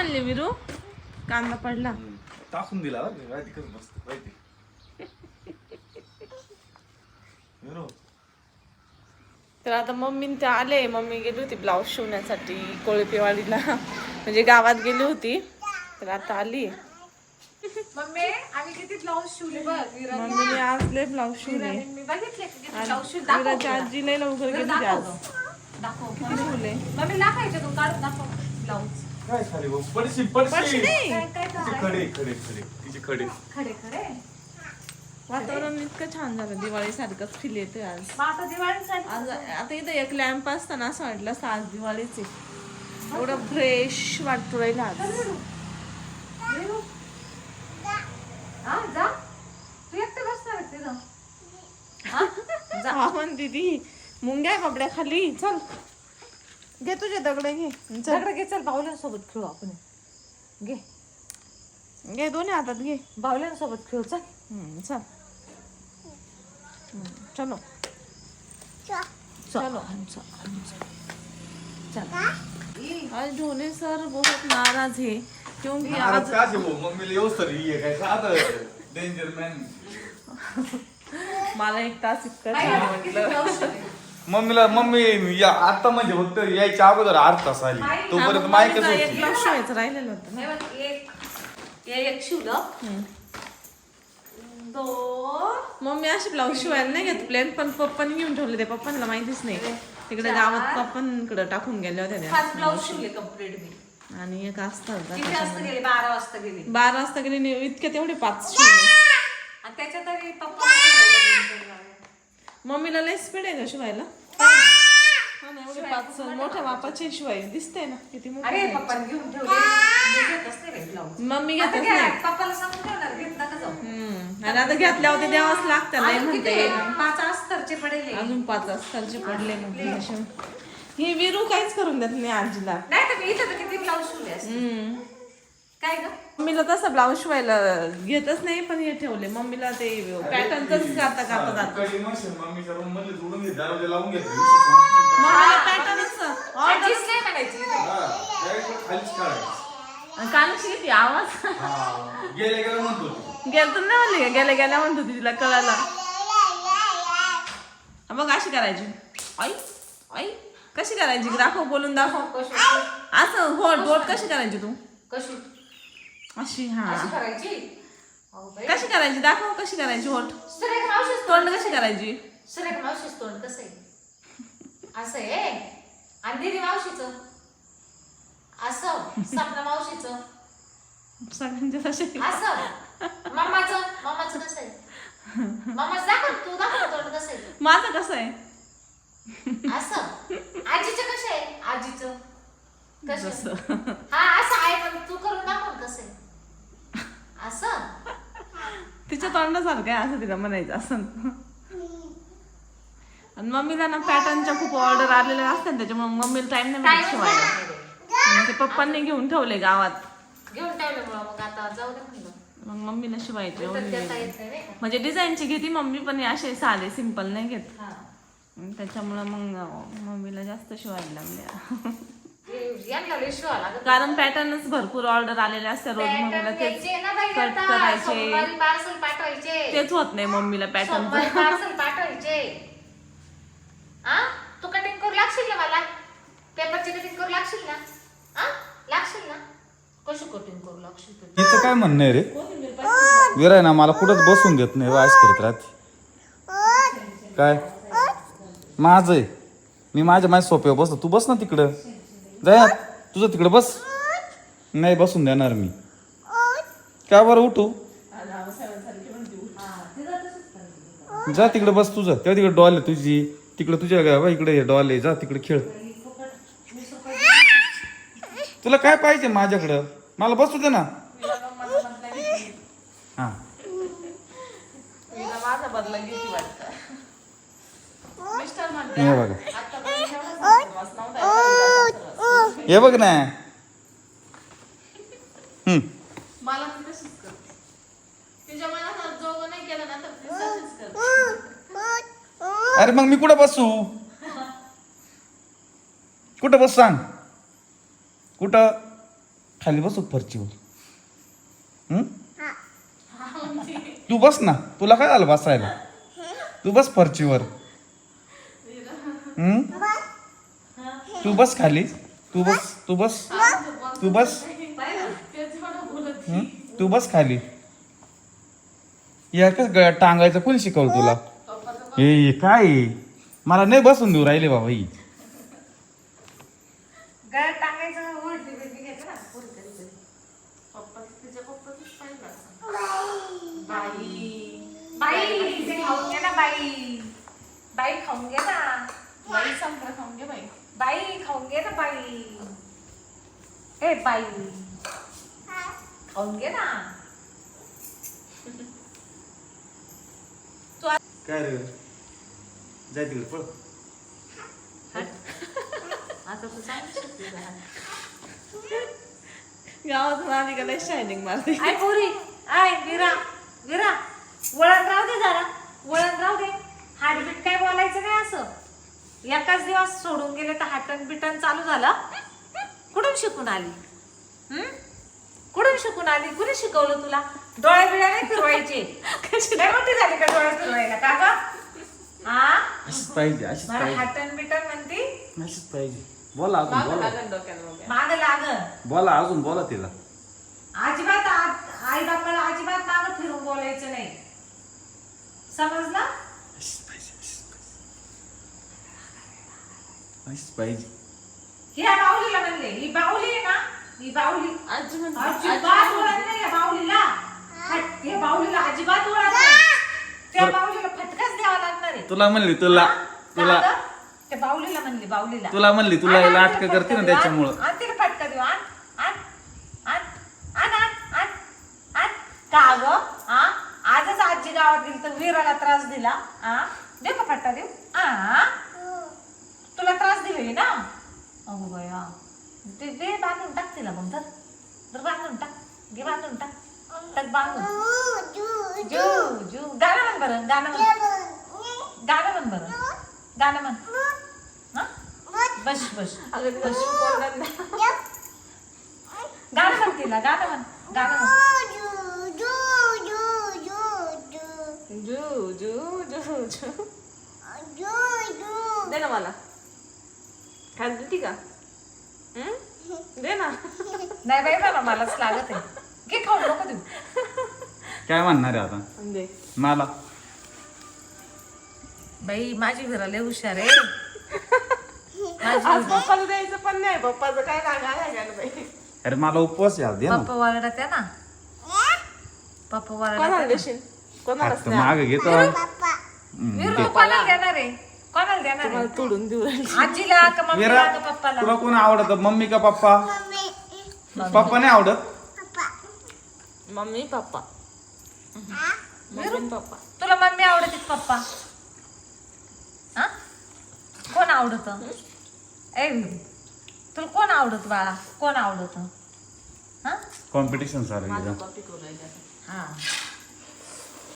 म्हणले विरू? कांदा पडला. टाकून दिला बरं का, माहिती कसं मस्त माहिती. विरू, तर आता मम्मी ते आले. मम्मी गेली होती ब्लाऊज शिवण्यासाठी कोळपेवाडीला. म्हणजे गावात गेली होती. तर आता आली. मम्मी आम्ही किती ब्लाऊज शिवले मम्मीने आज लय ब्लाऊज शिवले. मी बघितले ब्लाऊज विराची आजी लय लवकर गेली आज. दाखव. शिवले? मम्मी दाखवायचे तू काढून दाखव. ब्लाऊज. काय खाली भाऊ पडशील पडशील नाही. काय काय तिचे खडे खडे खडे. तिचे खडे. खडे खडे. वातावरण इतकं छान झालं दिवाळी सारखंच फील येते आज. मग आता आज आता इथं एक लॅम्प असताना असं वाटलं असं आज दिवाळीच. आहे एवढं फ्रेश वाटतो राहिलं आज. हा जा. तू एकटे बसणार आहे तिथं. जा. पण दीदी. मुंग्या बाबड्या खाली. चल. घे तुझे दगड घे. चल. सगळं घे चल बाहुल्यांसोबत खेळू आपण. घे. घे दोन्ही हातात घे. बाहुल्यांसोबत खेळू चल. हम्म, चल. हम्म, चलो. चलो. आज ढोले सर बहुत नाराज है क्योंकि आज आज काय मम्मीला साधं डेंजर मॅन मला एक तास इतकं छान वाटलं मम्मीला मम्मी या आता म्हणजे फक्त यायच्या अगोदर आठ तास आली. तोपर्यंत माहितीच मला एक होती ब्लाऊज शिवायचं राहिलेलं होतं ना. हे बघ, एक हे एक शिवलं. दोन मम्मी अशी ब्लाऊज शिवायला नाही घेत. प्लेन पण पप्पानी घेऊन ठेवले ते. पप्पांना माहितीच नाही. तिकडे गावात पप्पांकडे टाकून गेल्या होत्या त्या. पाच ब्लाऊज शिवले कंप्लीट मी. आणि एक असतं होता किती वाजता गेले? बारा वाजता गेले. बारा वाजता गेले इतके तेवढे पाच शिवले. आणि त्याच्यात पप्पा मम्मीला लय स्पीड आहे का शिवायला हा ना, एवढे पाच मोठ्या मापाचे शिवाय दिसते ना किती मोठे अरे आहे. पप्पाने घेऊन ठेवले मी घेतच नाही बाई ब्लाऊज मम्मी आता घेतच घ्या, नाही पप्पाला सांगून ठेवणार घेत नका जाऊ हम्म. आणि आता घेतल्या होते द्यावाच लागतं नाही अजून म्हणते किती? पाच अस्तरचे पडेल हे. अजून पाच अस्तरचे पडले मग ही विरू काहीच करून देत नाही आजीला नाही तर मी इथं तर किती ब्लाऊज शिवले असते हम्म. काय ग? मम्मीला तसं ब्लाऊज शिवायला घेतच नाही पण हे ठेवले. मम्मीला ते पॅटर्न कसं करता करता जात. कडी मशीन मम्मीच्या रूममध्ये जोडून घे दरवाजा लावून घेतली मम्मीला पॅटर्नच आजीच नाही म्हणायची खालीच काढायचं. कालच किती आवाज? हा. गेले गेलं म्हणतो ती. गेलं तर नाही म्हणले का? गेल्या गेल्या म्हणत होती तिला कळायला. हा बघ अशी करायची. आई आई कशी करायची? दाखव बोलून दाखव. असं हो बोट कशी करायची तू? कशी? अशी हा. अशी करायची? अहो बाई. कशी करायची? दाखव कशी करायची होट. सुरेख मावशीच तोंड कशी करायची? सुरेख मावशीच तोंड कसं आहे? असं आहे? आणि दिदी मावशीचं? असं? सपना मावशीचं? सगळ्यांचे तसे असं? मामाचं? मामाचं कसं आहे? मामाचं दाखव तू दाखव तोंड कसं आहे. माझं कसं आहे? असं? आजीचं कसं आहे? आजीचं. कसं? जसं. हा आहे पण तू करून दाखव कसं असं? तिच्या तोंडासारखं आहे असं तिला म्हणायचं असं आणि मम्मीला ना पॅटर्नच्या खूप ऑर्डर आलेल्या असतात त्याच्यामुळे मम्मीला टाइम नाही मिळत शिवायला. मग ते पप्पांनी घेऊन ठेवले गावात. घेऊन ठेवल्यामुळं मग आता जाऊ दे म्हणलं. मग मम्मीला शिवायचे एवढे नाही म्हणजे डिझाईनची घेते मम्मी पण असे साधे सिंपल नाही घेत. त्याच्यामुळं मग मम्मीला जास्त शिवायला लागल्या. यांना कारण पॅटर्नच भरपूर ऑर्डर आलेले असतात. रोज मम्मीला तेच ना बाई कट. करायचे. तेच होत नाही मम्मीला पॅटर्न पार्सल पाठवायचे. आ? तू कटिंग करू लागशील ना मला? पेपरची कटिंग करू लागशील ना? आ? लागशील ना? कशी कटिंग करू लागशील तू? हिचं काय म्हणणं आहे रे? विराय ना मला कुठंच बसून देत नाही वास करत राहते. काय? माझं मी माझ्या माझ्या सोप्यावर बसतो. तू बस ना तिकडं. जाय तुझं तिकडं बस. नाही बसून देणार मी. का बरं उठू? जा तिकडे बस तुझं. तेव्हा तिकडे डॉल आहे तुझी. तिकडे तुझ्या इकडे डॉल आहे. जा तिकडे खेळ. तुला काय पाहिजे माझ्याकडं? मला बसू दे ना. हा. हे बघा. हे बघ ना. हम्म. मला ती तशीच करते तिच्या मनात जोग नाही केलं ना तर ती तशीच करते अरे मग मी कुठं बसू? कुठं बस सांग. कुठं? खाली बसू फरचीवर? तू बस ना. तुला काय झालं बसायला? तू बस फरचीवर? तू बस खाली. तू बस तू बस. तू बस. हं? तू बस खाली. या कस गळ्यात टांगायचं कोणी शिकवलं तुला? हे काय? मला नाही बसून देऊ राहिले बाबा ही. गळ्यात टांगायचं उलटी बिलटी घ्यायचं ना पुढे कधी कधी. बाई ते खाऊन घे ना बाई. बाई खाऊन घे ना. बाई संपलं खाऊन घे बाई. बाई खाऊन घे ना बाई. ए बाई. खाऊन घे ना. काय रे? जाय तिकडे पळ. आता तू सांगू? गावातून आली का शायनिंग मारते आय पोरी आय विरा विरा. वळण राहू दे जरा. वळण राहू दे. हाडबीट काय बोलायचं नाही असं? एकाच दिवस सोडून गेले तर हाटण बिटन चालू झालं? कुठून शिकून आली? हम्म? कुठून शिकून आली? कुणी शिकवलं तुला? डोळे बिळे नाही फिरवायचे. काय मोठी झाली का डोळे फिरवायला? का ग? हा अशीच पाहिजे अशीच मला पाहिजे. बिटन म्हणती? अशीच पाहिजे. बोला अजून बोला. डोक्याला. माग लाग. बोला अजून बोला तिला. अजिबात आई बापाला अजिबात मागं फिरून बोलायचं नाही. समजलं अशीच पाहिजे पाहिजे. ह्या बाहुलीला म्हणले ही बाहुली आहे ना ही बाहुली आजी म्हणते अजिबात ओळख नाही या बाहुलीला. हट, या बाहुलीला अजिबात ओळख नाही. त्या बाहुलीला फटकाच द्यावा लागणार आहे. तुला म्हणली तुला हा? तुला. का गं? त्या बाहुलीला म्हणली बाहुलीला. तुला म्हणली तुला आण, तिला करते ना फटका देऊ, आण, त्याच्यामुळं. आण तिला फटका देऊ आण आण आण आण आण आण आण. का ग? हा आजच आजी गावात गेली तर वीराला त्रास दिला. हा देऊ का फटका देऊ. आ? तुला त्रास दिलेली ना. अगो बया ते दे बांधून टाक तिला मग धर. धर बांधून टाक. घे बांधून टाक. टाक बांधून. जू जू. गाणं म्हण बरं गाणं म्हण. गाणं म्हण बरं. गाणं म्हण. हा? बस बस. अगं नाही. गाणं म्हण तिला गाणं म्हण. गाणं म्हण. जू जू. जू जू. दे ना मला. खात देती का? हं? दे ना. नाही बाई बाबा मलाच लागत आहे. घे खाऊ नको देऊ. काय म्हणणार आहे आता? दे. मला. बाई माझी घरा लय हुशार आहे. आज पप्पाला द्यायचं पण नाही पप्पाचं काय रागा लागायला बाई. अरे मला उपवास या दे ना. पप्पा वागडा त्या ना. पप्पा कोणाला देशील? कोणालाच आता नाही. माग घेतो कोणाला देणार आहे. कोणाला देणार आहे? मला तोडून देऊ. आजीला का मम्मीला विरा का पप्पाला? तुला कोण आवडत? मम्मी का पप्पा? पप्पा नाही आवडत? Mummy papa. मम्मी आणि पप्पा. तुला मम्मी आवडते का पप्पा? हा? कोण आवडत? ए तुला कोण आवडत बाळा? कोण आवडत? हा? कॉम्पिटिशन चालू आहे. इथं. हा.